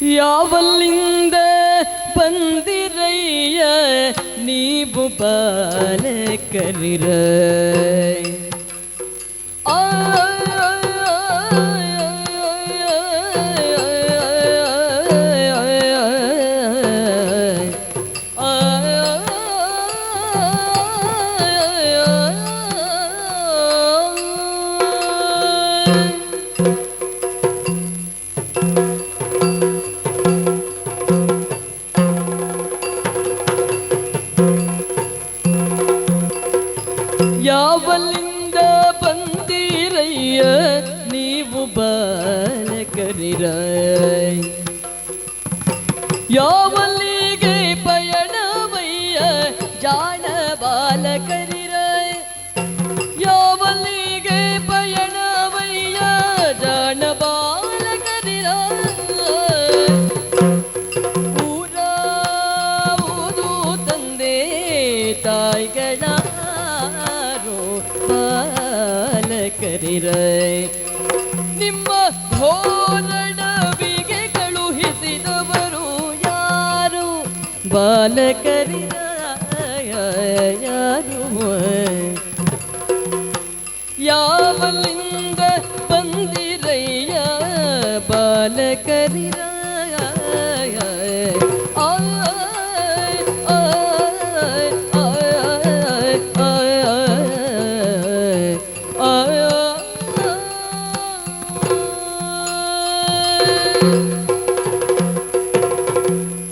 யாவல் இந்த பந்திரைய நீபு பால கரிர ஆ ಯಾವಲ್ಲಿಂದ ಬಂದಿರಯ್ಯ ನೀವು ಬಾಲಕರಿರ ಯಾವಲ್ಲಿಗೆ ಪಯಣವಯ್ಯ ಜಾಣ ಬಾಲಕರಿರ ಯಾವಲ್ಲಿಗೆ ಪಯಣವಯ್ಯ ಜಾಣ ಬಾಲಕರಿರ ಊರ ಊದು ತಂದೆ ತಾಯ್ಗಳಾರೋ ಕರಿರ. ನಿಮ್ಮ ಹೋರಡವಿಗೆ ಕಳುಹಿಸಿದವರು ಯಾರು? ಬಾಲಕರಿರ ಯಾರು ಯಾವಲಿಂದ ಬಂದಿರಯ್ಯ? ಬಾಲಕರಿರ